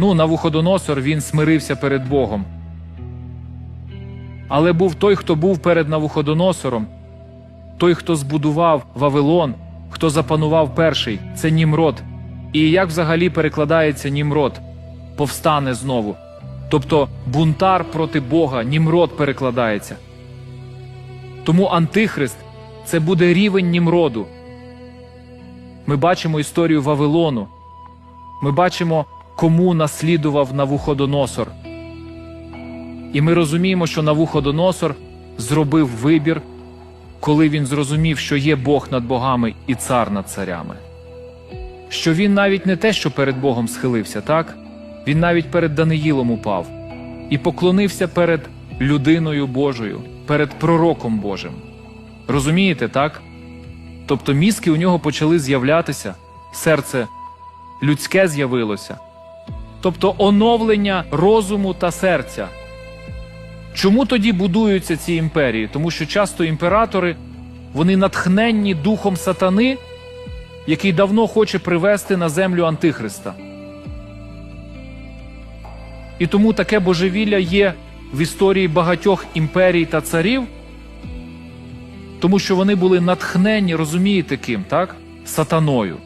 Ну, Навуходоносор він смирився перед Богом. Але був той, хто був перед Навуходоносором, той, хто збудував Вавилон, хто запанував перший, це Німрод. І як взагалі перекладається Німрод? Повстане знову. Тобто бунтар проти Бога, Німрод перекладається. Тому Антихрист це буде рівень Німроду. Ми бачимо історію Вавилону. Ми бачимо, кому наслідував Навуходоносор. І ми розуміємо, що Навуходоносор зробив вибір, коли він зрозумів, що є Бог над богами і цар над царями. Що він навіть не те, що перед Богом схилився, так? Він навіть перед Даниїлом упав і поклонився перед людиною Божою, перед пророком Божим. Розумієте, так? Тобто мізки у нього почали з'являтися, серце людське з'явилося. Тобто оновлення розуму та серця. Чому тоді будуються ці імперії? Тому що часто імператори вони натхненні духом сатани, який давно хоче привести на землю Антихриста. І тому таке божевілля є в історії багатьох імперій та царів, тому що вони були натхненні, розумієте ким, так? Сатаною.